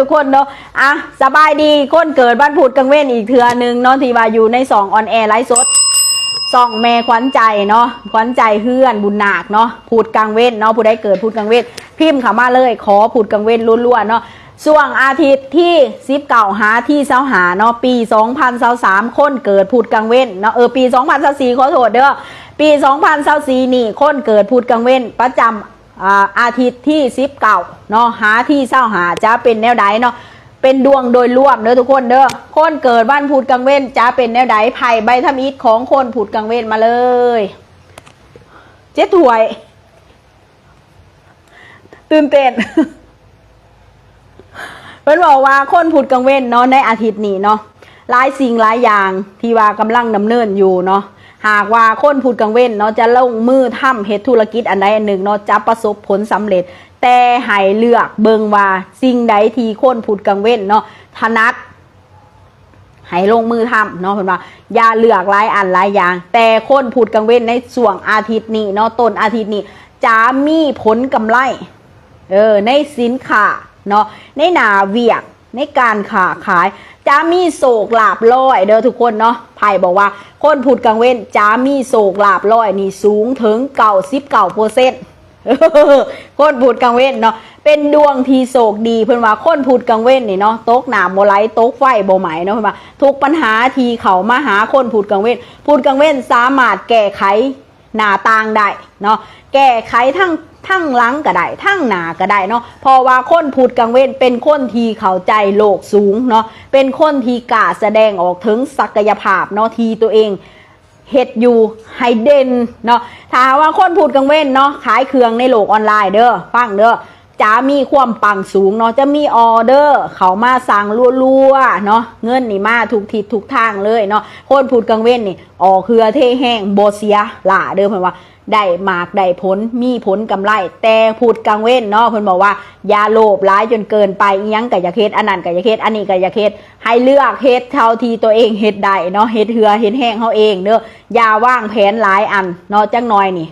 ทุกคนเนาะอะสบายดีคนเกิดบ้านพูดกังเว้นอีกเทือนึงเนาะที่ว่าอยู่ในสองออนแอร์ไลฟ์สดส่องแม่ขวัญใจเนาะขวัญใจเพื่อนบุญนาคเนาะพูดกังเว้นเนาะผู้ใดเกิดพูดกังเว้นพิมพ์ขามาเลย ขอพูดกังเว้นล้วนๆเนาะช่วงอาทิตย์ที่ซิบเก่าหาที่เสาหาเนาะปี2023คนเกิดพูดกังเว้นเนาะเออปี2024ขอโทษเด้อปี2024นี่คนเกิดพูดกังเว้นประจำ อาทิตย์ที่ซิบเก่าเนาะหาที่เศร้าหาจะเป็นแนวใดเนาะเป็นดวงโดยรวมเด้อทุกคนเด้อคนเกิดวันพูดกังเว้นจะเป็นแนวใดไผ่ใบทำอิฐของคนพูดกังเว้นมาเลยเจ๊ถวย ตื่นเต้นเพิ่นบอกว่าคนพูดกังเว้นเนาะในอาทิตย์นี้เนาะหลายสิ่งหลายอย่างที่ว่ากำลังดำเนินอยู่เนาะ หากว่าคนพูดกังเว้นเนาะจะลงมือทำเฮ็ดธุรกิจอันใดอันหนึ่งเนาะจะประสบผลสำเร็จ แต่ให้เลือกเบิงว่าสิ่งใดที่คนพูดกังเว้นเนาะถนัดให้ลงมือทำเนาะเพิ่นว่าอย่าเลือกหลายอันหลายอย่าง แต่คนพูดกังเว้นในช่วงอาทิตย์นี้เนาะต้นอาทิตย์นี้จะมีผลกำไร เออในสินค้าเนาะในหนาเวียก ในการขาขายจะมีโศกลาบลอย เด้อทุกคนเนาะไผ่บอกว่า คนพูดกังเว้นจะมีโศกลาบลอยนี่สูงถึงเก่าสิบเก่าเปอร์เซ็นต์คนพูดกังเว้นเนาะเป็นดวงทีโศกดีเพิ่อนว่าคนพูดกังเว้นนี่เนาะตกหนามโมไลตกไฟโบไหมเนาะเพิ่อนว่าทุกปัญหาทีเขามาหาคนพูดกังเว้นพูดกังเว้นสามารถแก้ไข หน้าต่างได้เนาะแก้ไขทั้งทั้งหลังก็ได้ทั้งหน้าก็ได้เนาะเพราะว่าคนพูดกังเว้นเป็นคนทีเข้าใจโลกสูงเนาะเป็นคนทีกล้าแสดงออกถึงศักยภาพเนาะทีตัวเองเฮ็ดอยู่ให้เด่นเนาะถ้าว่าคนพูดกังเว้นเนาะขายเครื่องในโลกออนไลน์เด้อฟังเด้อ จะมีความปังสูงเนาะจะมีออเดอร์ เขามาสั่งรัวๆเนาะเงินนี่มาทุกทิศทุกทางเลยเนาะคนพูดกังเว้นนี่ออกเครือเทแห้งโบเสียหล่าเด้อเพิ่อนว่าได้มากได้ผลมีผลกำไร แต่พูดกังเว้นเนาะเพิ่อนบอกว่าอย่าโลภร้ายจนเกินไปยังกับยาเคสอันนั้นกับยาเคสอันนี้กับยาเคสให้เลือกเฮ็ดเท่าที่ตัวเองเฮ็ดได้เนาะเฮ็ดเหือเฮ็ดแห้งเฮาเองเด้ออย่าว่างแผนหลายอันเนาะจังน้อยนี่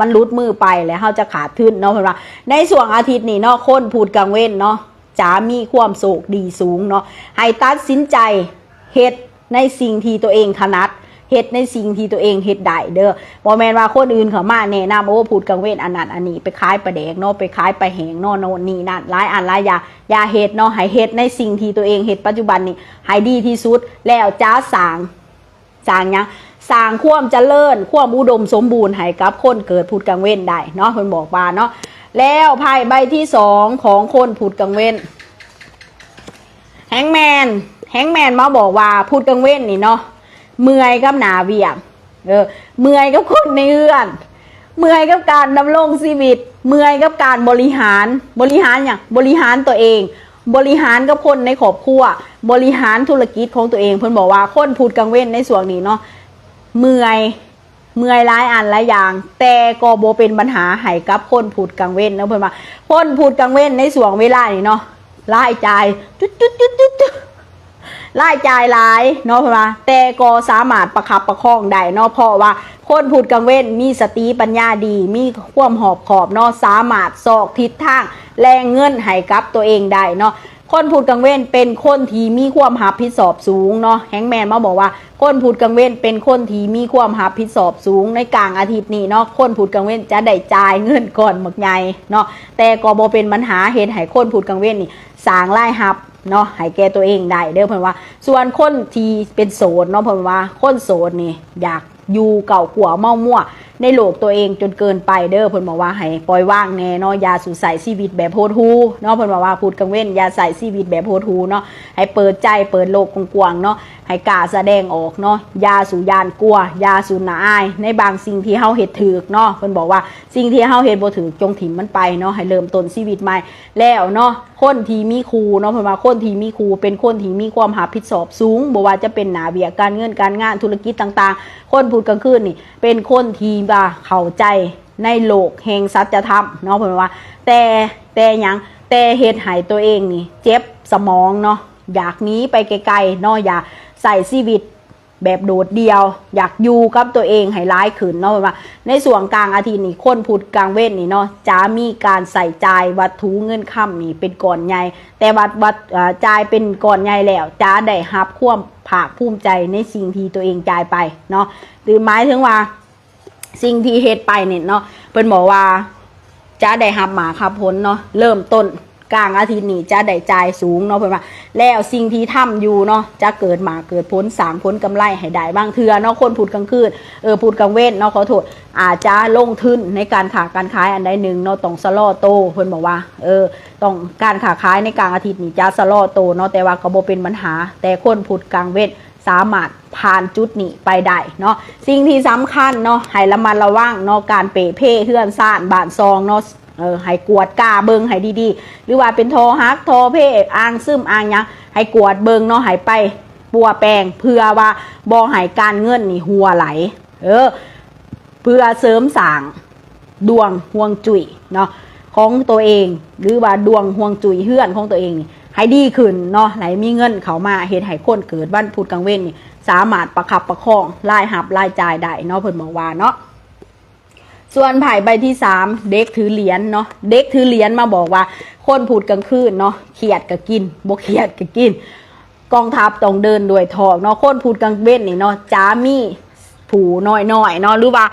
มันรุดมือไปแล้วเฮาจะขาดทุนเนาะเพิ่นว่า ในส่วนอาทิตย์นี้เนาะคนพูดกังเว้นเนาะจะมีความโศกดีสูงเนาะให้ตัดสินใจเฮ็ดในสิ่งที่ตัวเองถนัดเฮ็ดในสิ่งที่ตัวเองเฮ็ดได้เด้อบ่แม่นว่าคนอื่นเขามาแนะนำโอ้พูดกังเว้นอันนั้นอันนี้ไปขายปลาแดกเนาะไปขายไปแหงเนาะโน่นนี่นั่นหลายอันหลายอย่าอย่าเฮ็ดเนาะให้เฮ็ดในสิ่งที่ตัวเองเฮ็ดปัจจุบันนี้ให้ดีที่สุดแล้วจ้าสางสางยัง สร้างความเจริญความอุดมสมบูรณ์ให้กับคนเกิดพูดกังเว้นได้เนาะเพิ่นบอกว่าเนาะแล้วไพ่ใบที่สองของคนพูดกังเว้นแฮงแมนแฮงแมนมาบอกว่าพูดกังเว้นนี่เนาะเมื่อยกับหนาเวียงเออเมื่อยกับคนในเรือนเมื่อยกับการดำรงชีวิต เมื่อยกับการบริหารบริหารอย่างบริหารตัวเอง บริหารกับคนในครอบครัว บริหารธุรกิจของตัวเอง เพิ่นบอกว่าคนพูดกังเว้นในส่วนนี้เนาะ เมื่อยเมื่อยหลายอันหลายอย่าง แต่ก็บ่เป็นปัญหาให้กับคนพูดกังเว้นเนาะเพิ่นว่าคนพูดกังเว้นในส่วงเวลานี่เนาะรายจ่ายจุดจุดจุดจุดจุดรายจ่ายหลายเนาะเพิ่นว่าแต่ก็สามารถประคับประคองได้เนาะเพราะว่าคนพูดกังเว้นมีสติปัญญาดี มีความหอบขอบเนาะสามารถสอกทิศทางแรงเงินให้กับตัวเองได้เนาะ คนพูดกังเว้นเป็นคนที่มีความหับผิดสอบสูงเนาะแฮงแมนมาบอกว่า คนพูดกังเว้นเป็นคนที่มีความหับผิดสอบสูงในกลางอาทิตย์นี้เนาะคนพูดกังเว้นจะได้จ่ายเงินก่อนหมกใหญ่เนาะแต่ก็บ่เป็นปัญหาเหตุให้คนพูดกังเว้นนี่สางรายหับเนาะให้แกตัวเองได้เด้อเพิ่นว่า ส่วนคนที่เป็นโสดเนาะเพิ่นว่าคนโสดนี่อยากอยู่เก่าขัวเมามั่ว ในโลกตัวเองจนเกินไปเด้อเพิ่นบอกว่าให้ปล่อยว่างแน่เนาะอย่าสู่ใส่ชีวิตแบบโพดหูเนาะเพิ่นบอกว่าพูดกังเว้นอย่าใส่ชีวิตแบบโพดหูเนาะให้เปิดใจเปิดโลกกว้างๆเนาะ ให้กาแสดงออกเนาะยาสู่ยานกลัวยาสู่หนาอาย ในบางสิ่งที่เฮาเฮ็ดถูกเนาะเพิ่นบอกว่าสิ่งที่เฮาเฮ็ดบ่ถูกจงถิ่มมันไปเนาะให้เริ่มต้นชีวิตใหม่แล้วเนาะคนที่มีครูเนาะเพิ่นว่าคนที่มีครูเป็นคนที่มีความรับผิดชอบสูงบ่ว่าจะเป็นหนาเวียกการเงินการงานธุรกิจต่างๆ คนพูดกลางคืนนี่เป็นคนที่ว่าเข้าใจในโลกแห่งสัจธรรมเนาะเพิ่นว่า แต่แต่หยังแต่เฮ็ดให้ตัวเองนี่ เจ็บสมองเนาะอยากหนีไปไกลๆเนาะอยาก ส่ชีวิตแบบโดดเดียว อยากอยู่กับตัวเองให้ร้ายขึ้นเนาะว่า ในส่วนกลางอาทิตย์นี่คนพุธกลางเว้นนี่เนาะจะมีการใส่ใจวัตถุเงินค่ำนี่เป็นก่อนใหญ่แต่วัดวัดจ่ายเป็นก่อนใหญ่แล้วจะได้รับควมภาคภูมิใจในสิ่งที่ตัวเองจ่ายไปเนาะหรือหมายถึงว่าสิ่งที่เฮ็ดไปเนี่ยเนาะเพิ่นบอกว่าจะได้หับหมาครับผลเนาะเริ่มต้น กลางอาทิตย์นี้จะได้จ่ายสูงเนาะเพิ่อนว่าแล้วสิ่งที่ทำอยู่เนาะจะเกิดหมาเกิดผลสางผลกำไรให้ได้บางเทื่อเนาะคนพูดกลางคืนเออพูดกลางเว้นเนาะขอโทษอาจจะลงทุนในการขาการขายอันใดหนึ่งเนาะต้องสลอโตเพิ่อนบอกว่าเออต้องการขาขายในกลางอาทิตย์นี้จะสลอโตเนาะแต่ว่าก็บ่เป็นปัญหา แต่คนพูดกลางเว้นสามารถผ่านจุดนี้ไปได้เนาะสิ่งที่สำคัญเนาะให้ระมัดระวังเนาะการเปะเพ่เฮือนซ่านบานซองเนาะ เออให้กวดกาเบิงให้ดีๆ หรือว่าเป็นโทฮักโทเพ่อ่างซึมอ่างยังให้กวดเบิงเนาะให้ไปปัวแปลงเพื่อว่าบ่ให้การเงินนี่หัวไหล เออ เพื่อเสริมสางดวงห่วงจุยเนาะของตัวเองหรือว่าดวงห่วงจุยเฮือนของตัวเองนี่ให้ดีขึ้นเนาะไหนมีเงินเขามาเฮ็ดให้คนเกิดวันพุธกลางเว้นนี่สามารถประคับประคองรายหับรายจ่ายได้เนาะเพิ่นบอกว่าเนาะ ส่วนไผ่ใบที่สามเด็กถือเหรียญเนาะเด็กถือเหรียญมาบอกว่า คนพูดกลางคืนเนาะเขียดก็กินบกเขียดก็กิน กองทัพต้องเดินด้วยทองเนาะคนพูดกลางเว้นนี่เนาะจ้ามี ผูน้อยๆเนาะหรือว่า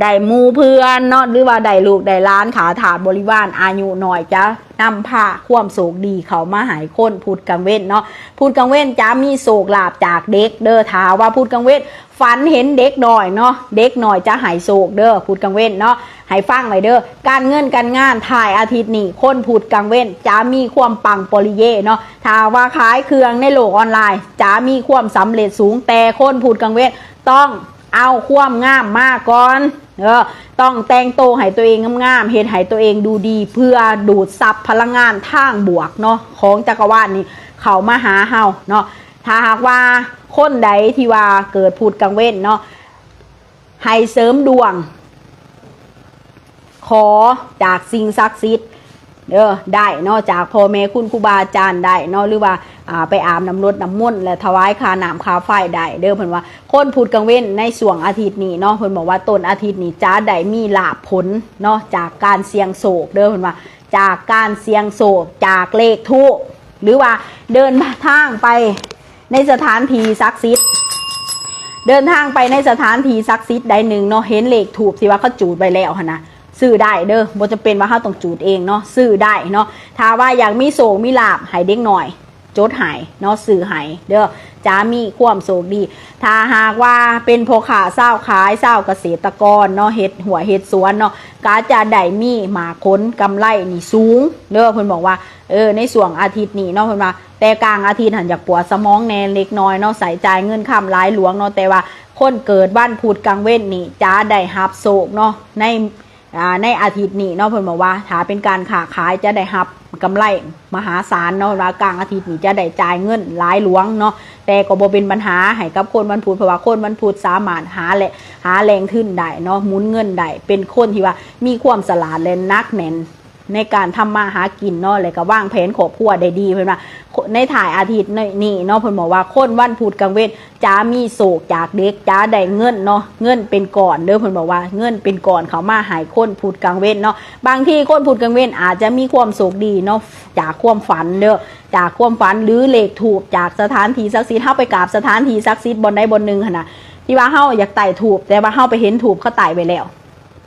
ได้มูเพื่อนเนาะหรือว่าได้ลูกได้ล้านขาถาบริวารอายุน้อยจ้านำผ้าความโศกดีเขามาหายคนพูดกลางเว้นเนาะพูดกลางเว้นจ้ามีโศกลาบจากเด็กเด้อท้าว่าพูดกลางเว้นฝันเห็นเด็กหน่อยเนาะเด็กหน่อยจะหายโศกเด้อพูดกลางเว้นเนาะให้ฟังไว้เด้อการเงินการงานถ่ายอาทิตย์นี้คนพูดกลางเว้นจะมีความปังปริเย่เนาะถ้าว่าขายเครื่องในโลกออนไลน์จะมีความสำเร็จสูงแต่คนพูดกลางเว้นต้อง เอาความงามมากก่อน เออ ต้องแต่งโตวให้ตัวเองงามๆเห็นให้ตัวเองดูดีเพื่อดูดซับพลังงานทางบวกเนาะของจักรวาลนี้เขามาหาเฮาเนาะถ้าหากว่าคนใดที่ว่าเกิดพูดกลางเว้นเนาะให้เสริมดวง ขอจากสิ่งศักดิ์สิทธิ์ เด้อได้เนาะจากพ่อแม่คุณครูบาอาจารย์ได้เนาะหรือว่าอ่าไปอาบน้ำรดน้ำมนต์และถวายคาน้ำคาไฟได้เด้อเพิ่นว่าคนพูดกลางเว้นในส่วงอาทิตย์นี้เนาะเพิ่นบอกว่าต้นอาทิตย์นี้จ้าได้มีลาภผลเนาะจากการเสี่ยงโศกเด้อเพิ่นว่าจากการเสี่ยงโศกจากเลขทูหรือว่าเดินทางไปในสถานที่ศักดิ์สิทธิ์เดินทางไปในสถานที่ศักดิ์สิทธิ์ใดหนึ่งเนาะเห็นเลขถูกสิว่าเขาจูดไปแล้วนะ ซื้อได้เด้อบ่จะเป็นว่าเขาต้องจูดเองเนาะซื้อได้เนาะถ้าว่าอยากมีโศกมีลาบให้เด็กหน่อยจดหายเนาะซื้อหายเด้อจะมีความโศกดี ถ้าหากว่าเป็นพ่อค้าเศร้าขายเศร้าเกษตรกรเนาะเฮ็ดหัวเฮ็ดสวนเนาะก็จะได้มีหมาค้นกำไรนี่สูงเด้อเพิ่นบอกว่าเออในส่วงอาทิตย์นี้เนาะเพิ่นว่าแต่กลางอาทิตย์หันอยากปวดสมองแน่เล็กน้อยเนาะใส่ใจเงินคำหลายหลวงเนาะแต่ว่าคนเกิดวันพุธกลางเว้นนี่จะได้รับโศกเนาะใน ในอาทิตย์นี้เนาะเพิ่นบอกว่าถ้าเป็นการค้าขายจะได้รับกำไรมหาศาลเนาะว่ากลางอาทิตย์นี้จะได้จ่ายเงินหลายหลวงเนาะแต่ก็บ่เป็นปัญหาให้กับคนวันพุธเพราะว่าคนวันพุธสามารถหาแหละหาแรงขึ้นได้เนาะหมุนเงินได้เป็นคนที่ว่ามีความสลาดและนักแน่น ในการทำมาหากินเนาะเลยก็ว่างแผนครอบครัวได้ดีเพิ่นว่าในถ่ายอาทิตย์นี่เนาะเพิ่นบอกว่าคนวันพุธกลางเว้นจ้ามีโศกจากเด็กจ้าได้เงินเนาะเงินเป็นก่อนเด้อเพิ่นบอกว่าเงินเป็นก่อนเขามาหายคนพุธกลางเว้นเนาะบางที่คนพุธกลางเว้นอาจจะมีความโศกดีเนาะจากความฝันเด้อจากความฝันหรือเลขถูกจากสถานที่ศักดิ์สิทธิ์เฮาไปกราบสถานที่ศักดิ์สิทธิ์บนใดบนหนึ่งหั่นน่ะที่ว่าเฮาอยากไต่ถูกแต่ว่าเฮาไปเห็นถูกเขาไต่ไปแล้ว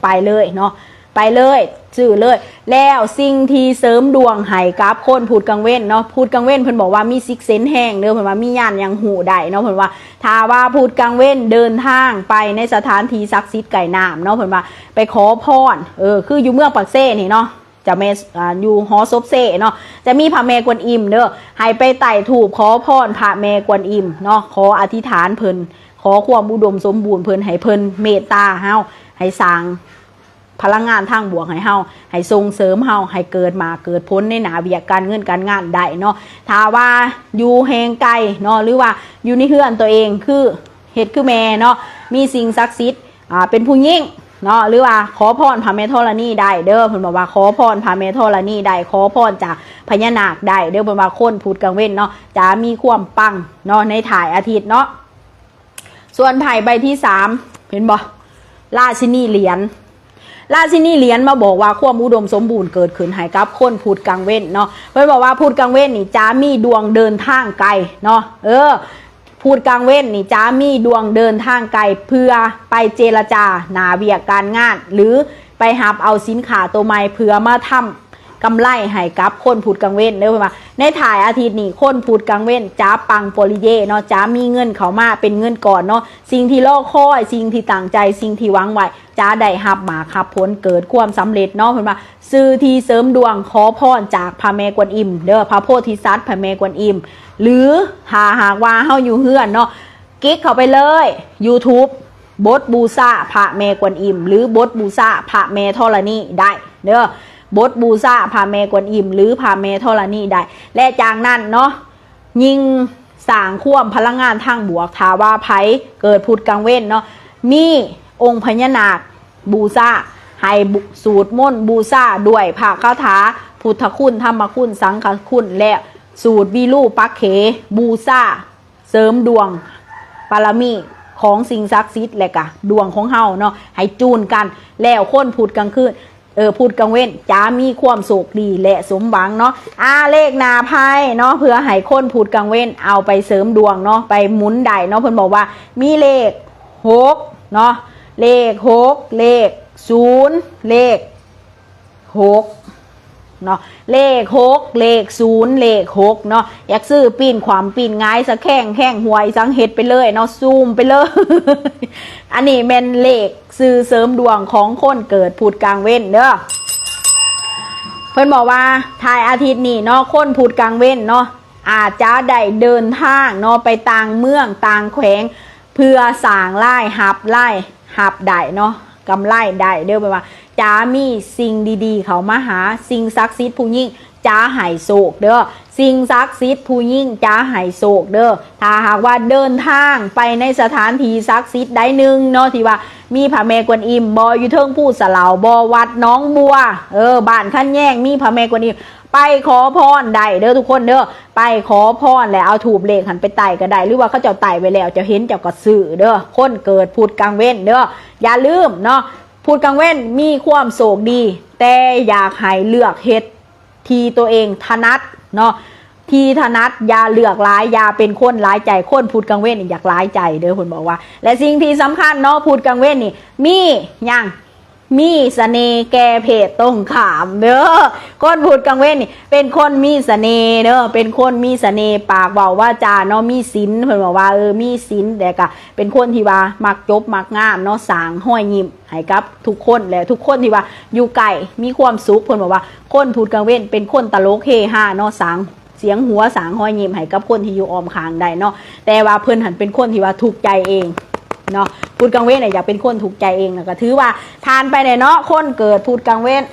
ไปเลยเนาะ ไปเลยซื้อเลย แล้วสิ่งที่เสริมดวงให้กับคนพูดกังเว้นเนาะพูดกังเว้นเพิ่นบอกว่ามีซิกเซนแห้งเด้อเพิ่นว่ามีญาณยังหูได้เนาะเพิ่นว่าถ้าว่าพูดกังเว้นเดินทางไปในสถานที่ศักดิ์สิทธิ์ไก่น้ำเนาะเพิ่นว่าไปขอพรเออคืออยู่เมืองปักเซ่นี่เนาะจะเมสอ่าอยู่หอซบเซ่เนาะจะมีพระแม่กวนอิมเด้อให้ไปไต่ถูกขอพรพระแม่กวนอิมเนาะขออธิษฐานเพิ่นขอความอุดมสมบูรณ์เพิ่นให้เพิ่นเมตตาเฮาให้สร้าง พลังงานทางบวกให้เฮาให้ส่งเสริมเฮาให้เกิดมาเกิดพ้นในหนาเวียกการเงินการงานได้เนาะถ้าว่าอยู่แหงไกลเนาะหรือว่าอยู่ในเฮือนตัวเองคือเฮ็ดคือแม่เนาะมีสิ่งศักดิ์สิทธิ์อ่าเป็นผู้ยิ่งเนาะหรือว่าขอพรพระแม่ธรณีได้เด้อเพิ่นบอกว่าขอพรพระแม่ธรณีได้ขอพรจากพญานาคได้เด้อเพิ่นว่าคนพูดกลางเว้นเนาะจะมีความปังเนาะในถ่ายอาทิตย์เนาะส่วนไพ่ใบที่สามเห็นบ่ราชินีเหรียญ ราชินีเหรียญมาบอกว่าความอุดมสมบูรณ์เกิดขึ้นให้กับคนพูดกลางเว้นเนาะเพิ่นบอกว่าพูดกลางเว้นนี่จ้ามีดวงเดินทางไกลเนาะเออพูดกลางเว้นนี่จ้ามีดวงเดินทางไกลเพื่อไปเจรจาหนาเวียกการงาน หรือไปหับเอาสินค้าตัวใหม่เพื่อมาทำ กำไรให้กับคนพูดกลางเว้นเด้อเพิ่นว่าในถ่ายอาทิตย์นี้คนพูดกลางเว้นจ้าปังโปลิเยเนาะจ้ามีเงินเขามาเป็นเงินก่อนเนาะสิ่งที่รอคอย สิ่งที่ต่างใจ สิ่งที่หวังไว้จ้าได้หับหมาขับผลเกิดความสำเร็จเนาะเพิ่นว่าซื้อที่เสริมดวงขอพรจากพระแม่กวนอิมเด้อพระโพธิสัตว์พระแม่กวนอิม หรือหาหากว่าเฮาอยู่เฮือนเนาะกิ๊กเข้าไปเลย YouTube บทบูซาพระแม่กวนอิม หรือบทบูซาพระแม่ธรณีได้ เด้อ บทบูซาพระแม่กวนอิมหรือพระแม่ธรณีได้ และจากนั้นเนาะยิงสางควมพลังงานทางบวกทาว่าไผเกิดพุทธกลางเว้นเนาะมีองค์พญานาคบูซาให้สูตรม่นบูซาด้วยพระคาถาพุทธคุณธรรมคุณสังฆคุณและสูตรวิรูปักเขบูซาเสริมดวงปารมีของสิ่งศักดิ์สิทธิ์แหละกะดวงของเฮาเนาะให้จูนกันแล้วค้นพูดกลางคืน เออพูดกังเว้นจามีความสุขดีและสมหวังเนาะอาเลขนาไพ่เนาะเพื่อให้คนพูดกังเว้นเอาไปเสริมดวงเนาะไปหมุนได้เนาะเพิ่นบอกว่ามีเลขหกเนาะเลขหกเลขศูนย์เลขหก เนาะเลขหกเลขศูนย์เลขหกเนาะอยากซื้อปีนความปีนง่ายสะแข้งแข้งหวยสังเห็ดไปเลยเนาะซูมไปเลย อันนี้เป็นเลขซื้อเสริมดวงของคนเกิดพูดกลางเว้นเด้อเพิ่นบอกว่าทายอาทิตย์นี้เนาะคนพูดกลางเว้นเนาะอาจจะได้เดินทางเนาะไปต่างเมืองต่างแขวง เพื่อสางไล่หับไล่หับได้เนาะกำไรได้เด้อไปว่า จ้ามีสิ่งดีๆ เขามาหาสิ่งศักดิ์สิทธิ์ผู้ยิ่งจ้าหายโศกเด้อสิ่งศักดิ์สิทธิ์ผู้ยิ่งจ้าหายโศกเด้อถ้าหากว่าเดินทางไปในสถานที่ศักดิ์สิทธิ์ใดหนึ่งเนาะที่ว่ามีพระแม่กวนอิมบออยู่เทิงผู้สลาวบอวัดน้องบัวเออบ้านขั้นแย่งมีพระแม่กวนอิมไปขอพรได้เด้อทุกคนเด้อไปขอพรแล้วเอาถูบเลขหันไปไต่ก็ได้หรือว่าเขาเจ้าไต่ไปแล้วจะเห็นเจ้าก็ซื้อเด้อคนเกิดพูดกลางเว้นเด้ออย่าลืมเนาะ พูดกลางเว้นมีความโศกดี แต่อยากให้เลือกเฮ็ดทีตัวเองถนัดเนาะทีถนัดอย่าเลือกร้ายอย่าเป็นคนร้ายใจคนพูดกลางเว้นอยากร้ายใจเด้อคนบอกว่า และสิ่งที่สำคัญเนาะพูดกลางเว้นนี่ มีอย่าง มีเสน่ห์แก่เพศตรงขามเด้อคนพูดกลางเว้นนี่เป็นคนมีเสน่ห์เด้อเป็นคนมีเสน่ห์ปากเว้าว่าจาเนาะมีศีลเพิ่นบอกว่าเออมีศีลแต่ก็เป็นคนที่ว่ามักจบมักงามเนาะสางห้อยยิ้มให้กับทุกคนและทุกคนที่ว่าอยู่ไกลมีความสุขเพิ่นบอกว่า คนพูดกลางเว้นเป็นคนตลกเฮฮาเนาะสางเสียงหัวสางห้อยยิ้มให้กับคนที่อยู่ออมข้างได้เนาะแต่ว่าเพิ่นหันเป็นคนที่ว่าถูกใจเอง เนาะพูดกลางเว้นเนี่ยอยากเป็นคนถูกใจเองนะก็ถือว่าทานไปเนี่ยเนาะคนเกิดพูดกลางเว้น